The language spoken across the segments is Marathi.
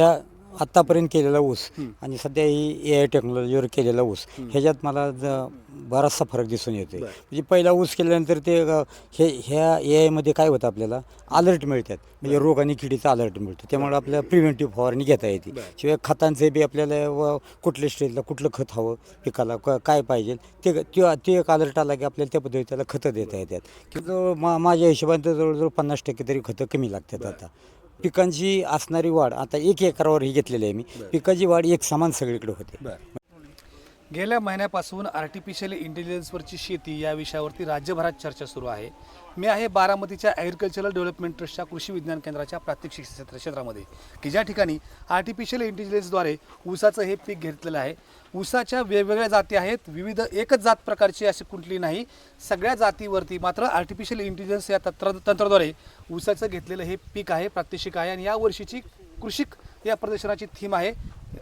त्या आत्तापर्यंत केलेला ऊस आणि सध्या ही ए आय टेक्नॉलॉजीवर केलेला ऊस ह्याच्यात मला ज- बराचसा फरक दिसून येतो म्हणजे पहिला ऊस केल्यानंतर ते अ, हे ह्या ए आयमध्ये काय होतं आपल्याला? अलर्ट मिळतात. म्हणजे रोग आणि किडीचा अलर्ट मिळतो. त्यामुळे आपल्याला प्रिव्हेंटिव्ह फवारणी घेता येते. शिवाय खतांचे बी आपल्याला व कुठल्या स्टेजला कुठलं खत हवं पिकाला क- काय पाहिजे ते ते ते एक अलर्ट आला की आपल्याला त्या पद्धतीने त्याला खतं देता येतात. की जवळ मा माझ्या हिशोबाने तर जवळजवळ पन्नास टक्के तरी खतं कमी लागतात आता. पिकांची असणारी वाढ आता एक एकरावर ही घेतलेली आहे मी पिकाची वाढ एक समान सगळीकडे होते. गेल्या महिन्यापासून आर्टिफिशियल इंटेलिजन्सवरची शेती या विषयावरती राज्यभरात चर्चा सुरू आहे. मी आहे बारामतीच्या ॲग्रिकल्चरल डेव्हलपमेंट ट्रस्टच्या कृषी विज्ञान केंद्राच्या प्रात्यक्षिक क्षेत्र क्षेत्रामध्ये. की ज्या ठिकाणी आर्टिफिशियल इंटेलिजन्सद्वारे ऊसाचं हे पीक घेतलेलं आहे. ऊसाच्या वेगवेगळ्या जाती आहेत. विविध एकच जात प्रकारची अशी कुठली नाही. सगळ्या जातीवरती मात्र आर्टिफिशियल इंटेलिजन्स या तंत्र तंत्राद्वारे ऊसाचं घेतलेलं हे पीक आहे प्रात्यक्षिक आहे. आणि या वर्षीची कृषिक या प्रदर्शनाची थीम आहे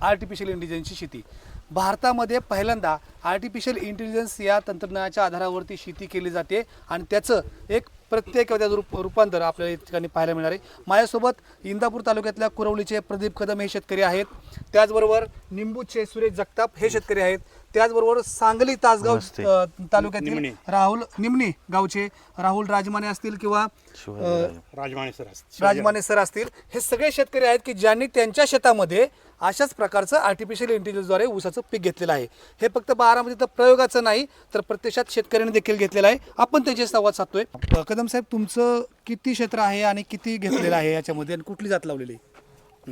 आर्टिफिशियल इंटेलिजन्सची शेती. भारतामध्ये पहिल्यांदा आर्टिफिशियल इंटेलिजन्स या तंत्रज्ञानाच्या आधारावरती शेती केली जाते आणि त्याचं एक प्रत्येक त्याचं रूप रूपांतर आपल्याला या ठिकाणी पाहायला मिळणार आहे. माझ्यासोबत इंदापूर तालुक्यातल्या कुरवलीचे प्रदीप कदम हे शेतकरी आहेत. त्याचबरोबर निंबूचे सुरेश जगताप हे शेतकरी आहेत. त्याचबरोबर सांगली तासगाव अ, तालुक्यातील राहुल निमणी गावचे राहुल राजमाने असतील किंवा राजमाने सर असतील. राजमाने सर असतील. हे सगळे शेतकरी आहेत की ज्यांनी त्यांच्या शेतामध्ये अशाच प्रकारचं आर्टिफिशियल इंटेलिजन्सद्वारे ऊसाचं पीक घेतलेलं आहे. हे फक्त बारामतीचं प्रयोगाचं नाही तर प्रत्यक्षात शेतकऱ्यांनी देखील घेतलेलं आहे. आपण त्यांचे संवाद साधतोय. अ, कदम साहेब तुमचं किती क्षेत्र आहे आणि किती घेतलेलं आहे याच्यामध्ये आणि कुठली जात लावलेली आहे?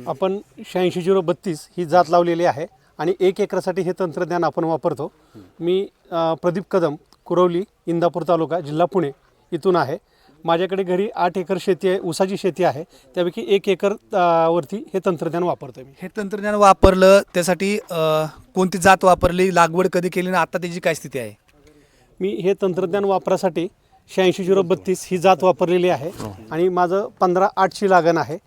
आपण शहाऐंशी झिरो बत्तीस ही जात लावलेली आहे. आणि एक एकरासाठी हे तंत्रज्ञान आपण वापरतो. मी अ, प्रदीप कदम कुरवली इंदापूर तालुका जिल्हा पुणे इथून आहे. माझ्याकडे घरी आठ एकर शेती आहे ऊसाची शेती आहे. त्यापैकी एक एकर अ, वरती हे तंत्रज्ञान वापरतो मी. हे तंत्रज्ञान वापरलं त्यासाठी अ, कोणती जात वापरली लागवड कधी केली आणि आता त्याची काय स्थिती आहे? मी हे तंत्रज्ञान वापरासाठी शहाऐंशी झिरो बत्तीस ही जात वापरलेली आहे. आणि माझं पंधरा आठची लागण आहे.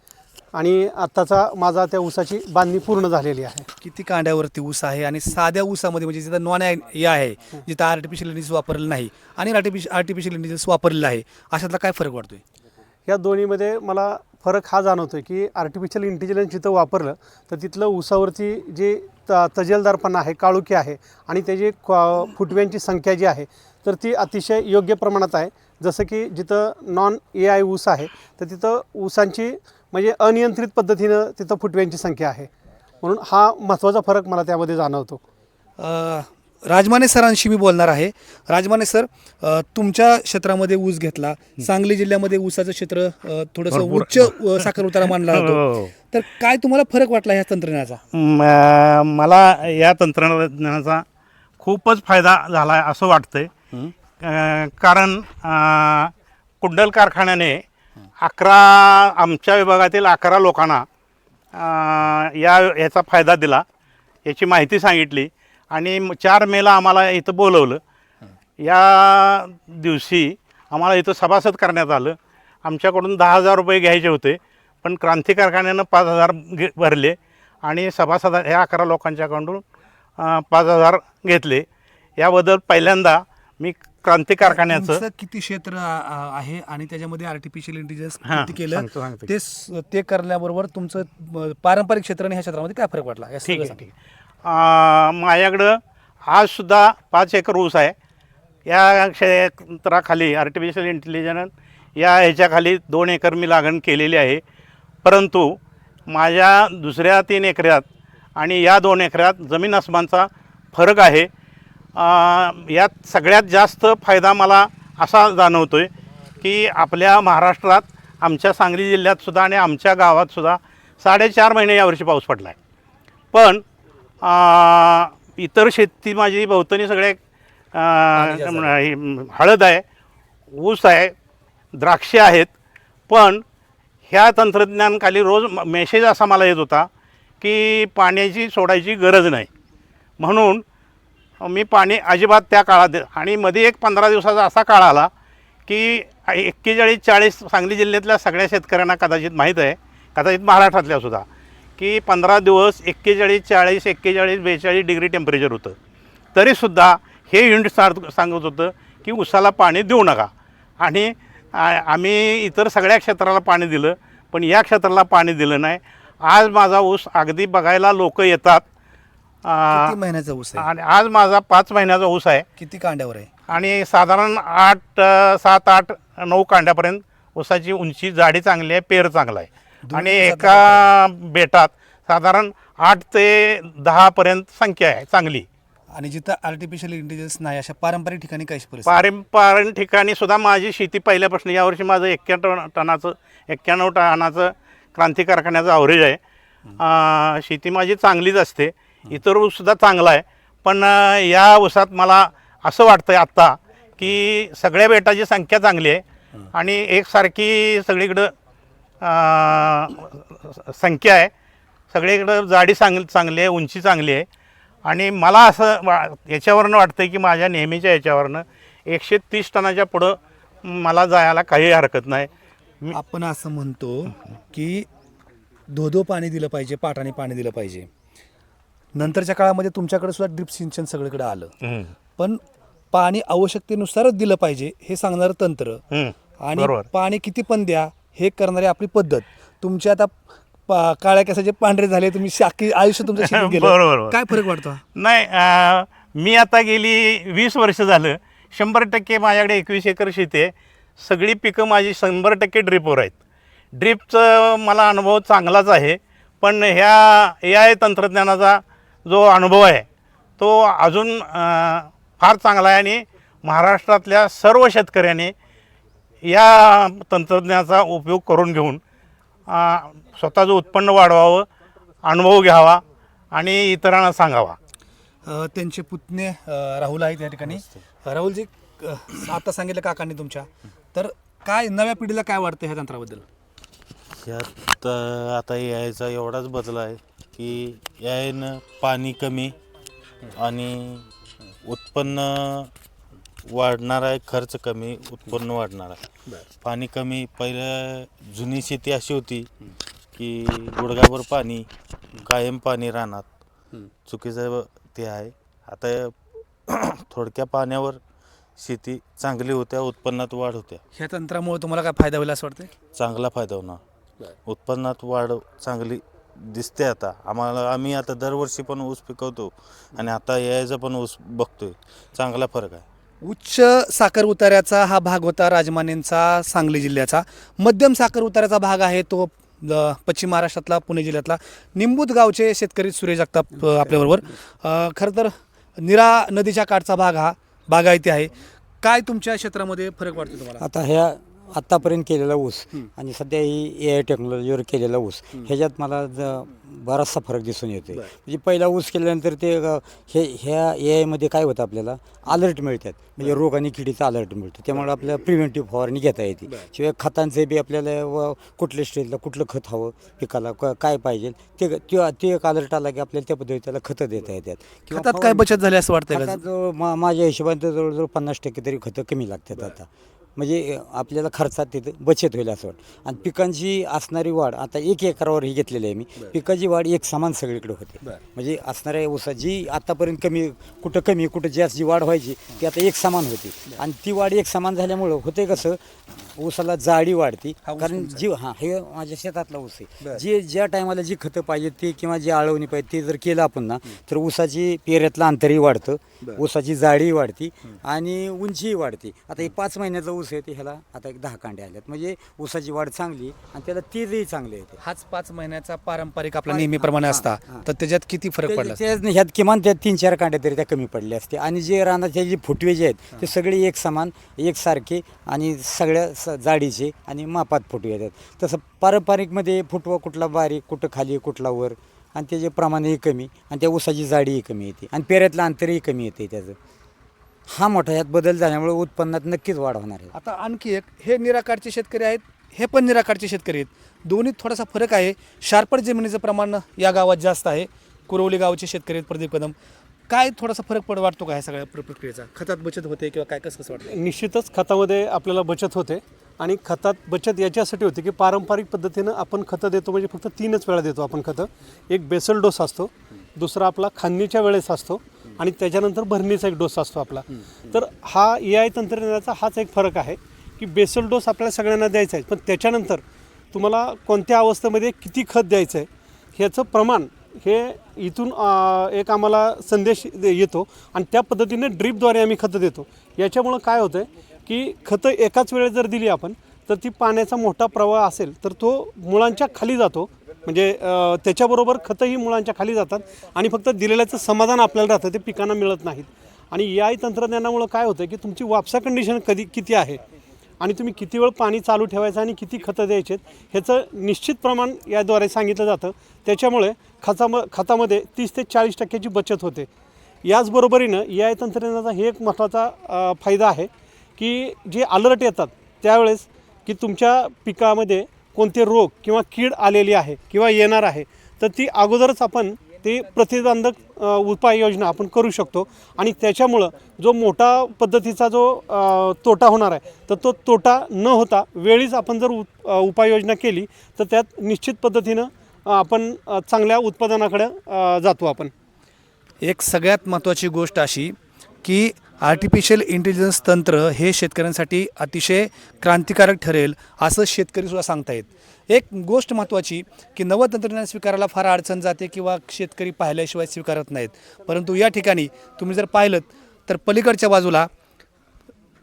आणि आत्ताचा माझा त्या ऊसाची बांधणी पूर्ण झालेली आहे. किती कांड्यावरती ऊस आहे आणि साध्या ऊसामध्ये म्हणजे जिथं नॉन हे आहे जिथं आर्टिफिशियल इंटेलिजन्स वापरलेलं नाही आणि आर्टिफिशियल आर्टिफिशियल इंटेलिजन्स वापरलेलं आहे अशातला काय फरक वाटतोय? या दोन्हीमध्ये मला फरक हा जाणवतो की आर्टिफिशियल इंटेलिजन्स जिथं वापरलं तर तिथलं ऊसावरती जे त तजेलदारपणा आहे काळुकी आहे आणि त्याची क्वा फुटव्यांची संख्या जी आहे तर ती अतिशय योग्य प्रमाणात आहे. जसं की जिथं नॉन ए आय ऊस आहे तर तिथं ऊसांची म्हणजे अनियंत्रित पद्धतीनं तिथं फुटव्यांची संख्या आहे. म्हणून हा महत्त्वाचा फरक मला त्यामध्ये जाणवतो. अ, राजमाने सरांशी मी बोलणार आहे. राजमाने सर अ, तुमच्या क्षेत्रामध्ये ऊस घेतला. सांगली जिल्ह्यामध्ये ऊसाचं क्षेत्र अ, थोडंसं उच्च अ, साखर उतारा मानला हो, जातो. हो. तर काय तुम्हाला फरक वाटला ह्या तंत्रज्ञानाचा? म- मला या तंत्रज्ञानाचा खूपच फायदा झाला आहे असं वाटतंय. अं, कारण अं, कुंडल कारखान्याने अकरा आमच्या विभागातील अकरा लोकांना या याचा फायदा दिला याची माहिती सांगितली. आणि चार मेला आम्हाला इथं बोलवलं. या दिवशी आम्हाला इथं सभासद करण्यात आलं. आमच्याकडून दहा हजार रुपये घ्यायचे होते पण क्रांती कारखान्यानं पाच हजार घे भरले आणि सभासद ह्या अकरा लोकांच्याकडून पाच हजार घेतले. याबद्दल पहिल्यांदा मी क्रांती कारखान्याचं तुमचं किती क्षेत्र आ- आ- आहे आणि त्याच्यामध्ये आर्टिफिशियल इंटेलिजन्स हां, किती केलं? सांगतो, सांगतो. ते स- ते करण्याबरोबर तुमचं पारंपरिक क्षेत्र आणि ह्या क्षेत्रामध्ये काय फरक वाटला या ठीक आहे सगळं ठीक आहे. अं, माझ्याकडं आजसुद्धा पाच एकर ऊस आहे. या क्षेत्राखाली आर्टिफिशियल इंटेलिजन्स या ह्याच्याखाली दोन एकर मी लागण केलेली आहे. परंतु माझ्या दुसऱ्या तीन एकरात आणि या दोन एकरात जमीन आसमानचा फरक आहे. यात सगळ्यात जास्त फायदा मला असा जाणवतो आहे की आपल्या महाराष्ट्रात आमच्या सांगली जिल्ह्यातसुद्धा आणि आमच्या गावातसुद्धा साडेचार महिने यावर्षी पाऊस पडला आहे पण इतर शेती माझी भोवतणी सगळे हळद आहे ऊस आहे द्राक्षे आहेत. पण ह्या तंत्रज्ञानखाली रोज म- मेसेज असा मला येत होता की पाण्याची सोडायची गरज नाही. म्हणून मी पाणी अजिबात त्या काळात आणि मध्ये एक पंधरा दिवसाचा असा काळ आला की एक्केचाळीस चाळीस सांगली जिल्ह्यातल्या सगळ्या शेतकऱ्यांना कदाचित माहीत आहे कदाचित महाराष्ट्रातल्या सुद्धा की पंधरा दिवस एक्केचाळीस चाळीस एक्केचाळीस बेचाळीस डिग्री टेम्परेचर होतं. तरीसुद्धा हे युनिट सार सांगत होतं की उसाला पाणी देऊ नका. आणि आम्ही इतर सगळ्या क्षेत्राला पाणी दिलं पण या क्षेत्राला पाणी दिलं नाही. आज माझा ऊस अगदी बघायला लोक येतात आ, किती महिन्याचा ऊस आहे? आणि आज माझा पाच महिन्याचा ऊस आहे. किती कांड्यावर आहे? आणि साधारण आठ अ, सात आठ नऊ कांड्यापर्यंत ऊसाची उंची जाडी चांगली आहे पेर चांगला आहे. आणि एका बेटात साधारण आठ ते दहापर्यंत संख्या आहे चांगली. आणि जिथं आर्टिफिशियल इंटेलिजन्स नाही अशा पारंपरिक ठिकाणी कशी परिस्थिती? पारंपरिक ठिकाणी सुद्धा माझी शेती पहिल्यापासून यावर्षी माझं एक्क्याण्णव टनाचं एक्क्याण्णव टनाचं क्रांती कारखान्याचं अवरेज आहे अं, शेती माझी चांगलीच असते. इतर ऊससुद्धा चांगला आहे. पण या ऊसात मला असं वाटतं आहे आत्ता की सगळ्या बेटाची संख्या चांगली आहे आणि एकसारखी सगळीकडं संख्या आहे. सगळीकडं जाडी चांग चांगली आहे उंची चांगली आहे. आणि मला असं वा याच्यावरनं वाटतं की माझ्या नेहमीच्या याच्यावरनं एकशे तीस टनाच्या पुढं मला जायला काही हरकत नाही. आपण असं म्हणतो की धोधो पाणी दिलं पाहिजे पाटाने पाणी दिलं पाहिजे. नंतरच्या काळामध्ये तुमच्याकडे सुद्धा ड्रिप सिंचन सगळीकडे आलं. पण पाणी आवश्यकतेनुसारच दिलं पाहिजे हे सांगणारं तंत्र. हं, आणि पाणी किती पण द्या हे करणारी आपली पद्धत. तुमची आता पा- काळ्या केसाचे पांढरे झाले तुम्ही शाकी आयुष्य तुमचं. बरोबर. काय फरक वाटतो? नाही मी आता गेली वीस वर्ष झालं. शंभर टक्के माझ्याकडे एकवीस एकर शेती आहे. सगळी पिकं माझी शंभर टक्के ड्रिपवर आहेत. ड्रिपचं मला अनुभव चांगलाच आहे. पण ह्या ए आय तंत्रज्ञानाचा जो अनुभव आहे तो अजून फार चांगला आहे आणि महाराष्ट्रातल्या सर्व शेतकऱ्यांनी या तंत्रज्ञानाचा उपयोग करून घेऊन स्वतःचं उत्पन्न वाढवावं अनुभव घ्यावा आणि इतरांना सांगावा. त्यांचे पुतणे राहुल आहेत या ठिकाणी. राहुलजी आता सांगितलं काकांनी तुमच्या. तर काय नव्या पिढीला काय वाटतं ह्या तंत्राबद्दल? यात अ, आता यायचा एवढाच बदल आहे. की यायनं पाणी कमी आणि उत्पन्न वाढणार आहे खर्च कमी उत्पन्न वाढणार आहे. पाणी कमी पहिलं जुनी शेती अशी होती की गुडघाभर पाणी कायम पाणी राहणार चुकीचं ते आहे. आता थोडक्या पाण्यावर शेती चांगली होत्या उत्पन्नात वाढ होत्या. ह्या तंत्रामुळे तुम्हाला काय फायदा होईल असं वाटतं चांगला फायदा होणार. उत्पन्नात वाढ चांगली दिसते आता. आम्हाला आम्ही आता दरवर्षी पण ऊस पिकवतो आणि आता यायचा पण ऊस बघतोय. चांगला फरक आहे. उच्च साखर उतार्याचा हा भाग होता राजमानेंचा सांगली जिल्ह्याचा. मध्यम साखर उतार्याचा भाग आहे तो अ, पश्चिम महाराष्ट्रातला पुणे जिल्ह्यातला. निंबूत गावचे शेतकरी सुरेश जगताप अ, आपल्याबरोबर. अ, खरं तर निरा नदीच्या काठचा भाग हा बागायती आहे. काय तुमच्या क्षेत्रामध्ये फरक वाटतो तुम्हाला? आता ह्या आत्तापर्यंत केलेला ऊस आणि सध्या ही ए आय टेक्नॉलॉजीवर केलेला ऊस. ह्याच्यात मला ज- बराचसा फरक दिसून येतोय. म्हणजे पहिला ऊस केल्यानंतर ते अ, हे ह्या ए आयमध्ये काय होतं आपल्याला? अलर्ट मिळतात. म्हणजे रोग आणि किडीचा अलर्ट मिळतो. त्यामुळे आपल्याला प्रिव्हेंटिव्ह फवारणी घेता येते. शिवाय खतांचे बी आपल्याला व कुठल्या स्टेजला कुठलं खत हवं पिकाला क- काय पाहिजे ते ते ते एक अलर्ट आला की आपल्याला त्या पद्धतीने त्याला खतं देता येतात. किंवा खतात काय फवारणी- बचत झाली असं वाटतंय का? आता मा माझ्या हिशोबाने तर जवळजवळ पन्नास टक्के तरी खतं कमी लागतात आता. म्हणजे आपल्याला खर्चात तिथं बचत होईल असं वाटतं. आणि पिकांची असणारी वाढ आता एक एकरावर ही घेतलेली आहे मी पिकाची वाढ एक समान सगळीकडे होते. म्हणजे असणाऱ्या ऊसा जी आतापर्यंत कमी कुठं कमी कुठं जास्त जी वाढ व्हायची ती आता एक समान होती. आणि ती वाढ एक समान झाल्यामुळं होते कसं ऊसाला जाडी वाढती. हा ऊस कारण तुमचा. जी हां हे माझ्या शेतातला ऊस आहे. जे ज्या टायमाला जी खतं पाहिजे ते किंवा जी आळवणी पाहिजे ते जर केलं आपण ना तर ऊसाची पेऱ्यातलं अंतरही वाढतं. ऊसाची जाडीही वाढती आणि उंचीही वाढते. आता हे पाच महिन्याचा ऊस आहे ते ह्याला आता एक दहा कांडे आल्यात म्हणजे ऊसाची वाढ चांगली आणि त्याला तेजही चांगले येते हाच पाच महिन्याचा पारंपरिक आपला नेहमीप्रमाणे असता. तर त्याच्यात किती फरक पडला? त्या- त्या- ह्यात किमान त्या तीन चार कांड्या तरी त्या कमी पडल्या असते आणि जे रानाचे जे फुटवे जे आहेत ते सगळे एक समान एकसारखे आणि सगळ्या स- जाडीचे आणि मापात फुटवे येतात. तसं पारंपरिकमध्ये फुटवा कुठला बारीक कुठं खाली कुठला वर आणि त्याचे प्रमाणही कमी आणि त्या ऊसाची जाडीही कमी येते आणि पेऱ्यातलं अंतरही कमी येते त्याचं. हा मोठा यात बदल झाल्यामुळे उत्पन्नात नक्कीच वाढ होणार आहे. आता आणखी एक हे निराकारचे शेतकरी आहेत हे पण निराकारचे शेतकरी आहेत. दोन्हीत थोडासा फरक आहे. शार्पर जमिनीचं प्रमाण या गावात जास्त आहे. कुरवली गावचे शेतकरी आहेत प्रदीप कदम. काय थोडासा फरक पड वाटतो का ह्या सगळ्या प्र- प्रक्रियेचा? खतात बचत होते किंवा काय कसं कसं वाटतं? निश्चितच खतामध्ये आपल्याला बचत होते आणि खतात बचत याच्यासाठी होते की पारंपरिक पद्धतीनं आपण खतं देतो म्हणजे फक्त तीनच वेळा देतो आपण खतं. एक बेसल डोस असतो दुसरा आपला खांदणीच्या वेळेस असतो आणि त्याच्यानंतर भरणीचा एक डोस असतो आपला. तर हा ए आय तंत्रज्ञानाचा हाच एक फरक आहे की बेसल डोस आपल्याला सगळ्यांना द्यायचा आहे पण त्याच्यानंतर तुम्हाला कोणत्या अवस्थेमध्ये किती खत द्यायचं आहे ह्याचं प्रमाण हे इथून एक आम्हाला संदेश दे- येतो आणि त्या पद्धतीने ड्रीपद्वारे आम्ही खतं देतो. याच्यामुळं काय होतं आहे की खतं एकाच वेळेस जर दिली आपण तर ती पाण्याचा मोठा प्रवाह असेल तर तो मुळांच्या खाली जातो. म्हणजे त्याच्याबरोबर खतंही मुळांच्या खाली जातात आणि फक्त दिलेल्याचं समाधान आपल्याला राहतं ते पिकांना मिळत नाहीत. आणि या तंत्रज्ञानामुळं काय होतं की तुमची वापसा कंडिशन कधी किती आहे आणि तुम्ही किती वेळ पाणी चालू ठेवायचं आणि किती खतं द्यायचे ह्याचं निश्चित प्रमाण याद्वारे सांगितलं जातं. त्याच्यामुळे खताम खतामध्ये तीस ते चाळीस टक्क्याची बचत होते. याचबरोबरीनं या तंत्रज्ञानाचा हे एक महत्त्वाचा फायदा आहे की जे अलर्ट येतात त्यावेळेस की तुमच्या पिकामध्ये कोणते रोग किंवा कीड आलेली आहे किंवा येणार आहे तर ती अगोदरच आपण ते प्रतिबंधक उपाययोजना आपण करू शकतो. आणि त्याच्यामुळं जो मोठा पद्धतीचा जो तोटा होणार आहे तर तो तोटा न होता वेळीच आपण जर उपाययोजना केली तर त्यात निश्चित पद्धतीनं आपण चांगल्या उत्पादनाकडे जातो आपण. एक सगळ्यात महत्त्वाची गोष्ट अशी की आर्टिफिशियल इंटेलिजन्स तंत्र हे शेतकऱ्यांसाठी अतिशय क्रांतिकारक ठरेल असं शेतकरीसुद्धा सांगतायत. एक गोष्ट महत्त्वाची की नवं तंत्रज्ञान स्वीकारायला फार अडचण जाते किंवा शेतकरी पाहिल्याशिवाय स्वीकारत नाहीत. परंतु या ठिकाणी तुम्ही जर पाहिलं तर पलीकडच्या बाजूला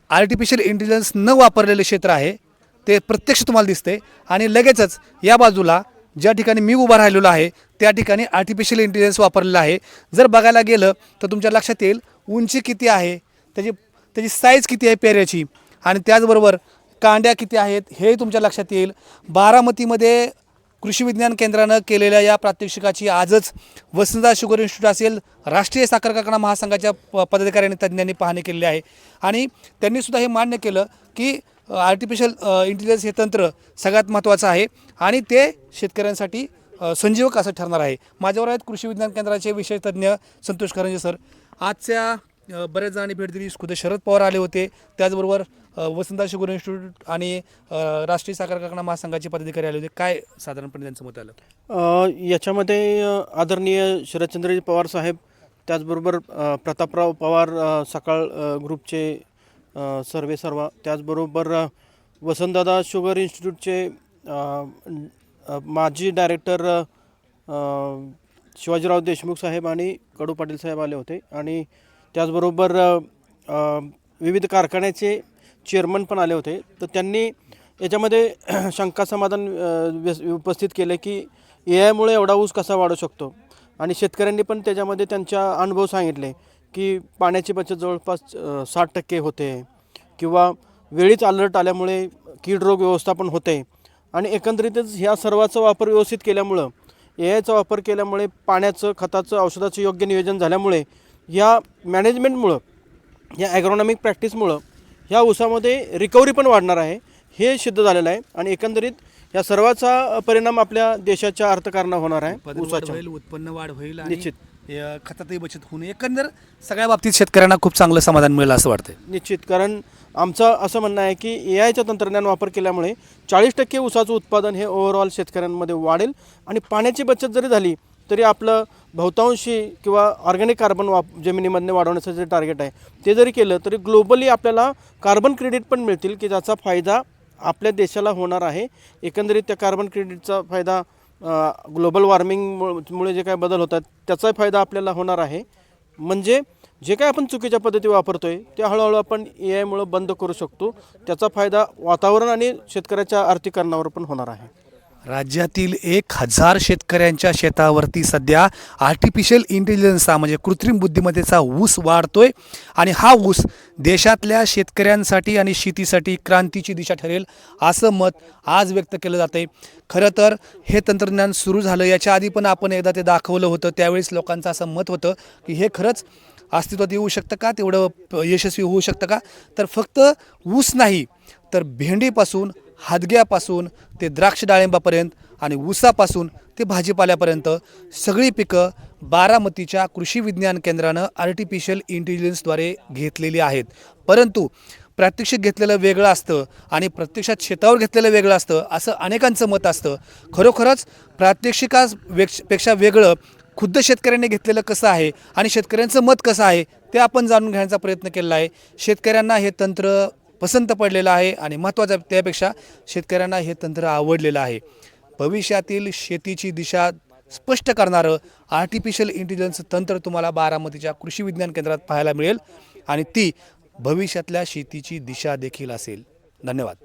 आर्टिफिशियल इंटेलिजन्स न वापरलेले क्षेत्र आहे. ते प्रत्यक्ष तुम्हाला दिसते आणि लगेचच या बाजूला ज्या ठिकाणी मी उभा राहिलेलो आहे त्या ठिकाणी आर्टिफिशियल इंटेलिजन्स वापरलेलं आहे. जर बघायला गेलं तर तुमच्या लक्षात येईल उंची किती आहे त्याची त्याची साईज किती आहे पेऱ्याची. आणि त्याचबरोबर कांड्या किती आहेत हे तुमच्या लक्षात येईल. बारामतीमध्ये कृषी विज्ञान केंद्रानं केलेल्या या प्रात्यक्षिकाची आजच वसंतदा शुगर इन्स्टिट्यूट असेल राष्ट्रीय साखर कारखाना महासंघाच्या प पदाधिकाऱ्यांनी तज्ज्ञांनी पाहणी केलेली आहे. आणि त्यांनीसुद्धा हे मान्य केलं की आर्टिफिशियल इंटेलिजन्स हे तंत्र सगळ्यात महत्त्वाचं आहे आणि ते शेतकऱ्यांसाठी संजीवक असं ठरणार आहे. माझ्यावर आहेत कृषी विज्ञान केंद्राचे विषय तज्ज्ञ संतोष करंजे सर. आजच्या बऱ्याच जणांनी भेट दिली. खुद शरद पवार आले होते. त्याचबरोबर अ, वसंतदास शुगर इन्स्टिट्यूट आणि राष्ट्रीय साखर कारखाना महासंघाचे पदाधिकारी आले होते. काय साधारणपणे त्यांचं मत आलं? याच्यामध्ये आदरणीय शरदचंद्रजी पवार साहेब त्याचबरोबर प्रतापराव पवार सकाळ ग्रुपचे सर्वे सर्वा त्याचबरोबर वसंतदादा शुगर इन्स्टिट्यूटचे माजी डायरेक्टर शिवाजीराव देशमुख साहेब आणि कडू पाटील साहेब आले होते. आणि त्याचबरोबर विविध कारखान्याचे चेअरमन पण आले होते. तर त्यांनी याच्यामध्ये शंका समाधान व्यस- उपस्थित केलं की ए आयमुळे एवढा ऊस कसा वाढू शकतो? आणि शेतकऱ्यांनी पण त्याच्यामध्ये त्यांच्या अनुभव सांगितले की पाण्याची बचत जवळपास साठ टक्के होते किंवा वेळीच अलर्ट आल्यामुळे कीड रोग व्यवस्थापन होते. आणि एकंदरीतच ह्या सर्वाचा वापर व्यवस्थित केल्यामुळं ए आयचा वापर केल्यामुळे पाण्याचं खताचं औषधाचं योग्य नियोजन झाल्यामुळे या मॅनेजमेंटमुळं या ॲग्रॉनॉमिक प्रॅक्टिसमुळं ह्या ऊसामध्ये रिकव्हरी पण वाढणार आहे. हे सिद्ध झालेलं आहे आणि एकंदरीत या सर्वाचा परिणाम आपल्या देशाच्या अर्थकारणात होणार आहे ऊसाच्या. होईल उत्पन्न वाढ होईल निश्चित. खतातही बचत होऊन एकंदर सगळ्या बाबतीत शेतकऱ्यांना खूप चांगलं समाधान मिळेल असं वाटतंय. निश्चित. कारण आमचं असं म्हणणं आहे की ए आयचं तंत्रज्ञान वापर केल्यामुळे चाळीस टक्के ऊसाचं उत्पादन हे ओव्हरऑल शेतकऱ्यांमध्ये वाढेल आणि पाण्याची बचत जरी झाली तरी आपलं बहुतांशी किंवा ऑर्गॅनिक कार्बन वाप जमिनीमधनं वाढवण्याचं जे टार्गेट आहे ते जरी केलं तरी ग्लोबली आपल्याला कार्बन क्रेडिट पण मिळतील की ज्याचा फायदा आपल्या देशाला होणार आहे. एकंदरीत त्या कार्बन क्रेडिटचा फायदा ग्लोबल वॉर्मिंगमुळे जे काय बदल होतात त्याचा फायदा आपल्याला होणार आहे. म्हणजे जे काय आपण चुकीच्या पद्धती वापरतो आहे ते हळूहळू आपण ए आयमुळं बंद करू शकतो. त्याचा फायदा वातावरण आणि शेतकऱ्याच्या आर्थिकरणावर पण होणार आहे. राज्यातील एक हजार शेतकऱ्यांच्या शेतावरती सध्या आर्टिफिशियल इंटेलिजन्सचा म्हणजे कृत्रिम बुद्धिमत्तेचा ऊस वाढतोय आणि हा ऊस देशातल्या शेतकऱ्यांसाठी आणि शेतीसाठी क्रांतीची दिशा ठरेल असं मत आज व्यक्त केलं जातं आहे खरं तर हे तंत्रज्ञान सुरू झालं याच्या आधी पण आपण एकदा ते दाखवलं होतं त्यावेळेस लोकांचं असं मत होतं की हे खरंच अस्तित्वात येऊ शकतं का? तेवढं यशस्वी होऊ शकतं का? तर फक्त ऊस नाही तर भेंडीपासून हादग्यापासून ते द्राक्ष डाळिंबापर्यंत आणि ऊसापासून ते भाजीपाल्यापर्यंत सगळी पिकं बारामतीच्या कृषी विज्ञान केंद्रानं आर्टिफिशियल इंटेलिजन्सद्वारे घेतलेली आहेत. परंतु प्रात्यक्षिक घेतलेलं वेगळं असतं आणि प्रत्यक्षात शेतावर घेतलेलं वेगळं असतं असं अनेकांचं मत असतं. खरोखरच प्रात्यक्षिका पेक्षा वेगळं खुद्द शेतकऱ्यांनी घेतलेलं कसं आहे आणि शेतकऱ्यांचं मत कसं आहे ते आपण जाणून घेण्याचा प्रयत्न केलेला आहे. शेतकऱ्यांना हे तंत्र पसंत पडलेलं आहे आणि महत्त्वाचं त्यापेक्षा शेतकऱ्यांना हे तंत्र आवडलेलं आहे. भविष्यातील शेतीची दिशा स्पष्ट करणारं आर्टिफिशियल इंटेलिजन्स तंत्र तुम्हाला बारामतीच्या कृषी विज्ञान केंद्रात पाहायला मिळेल आणि ती भविष्यातल्या शेतीची दिशा देखील असेल. धन्यवाद.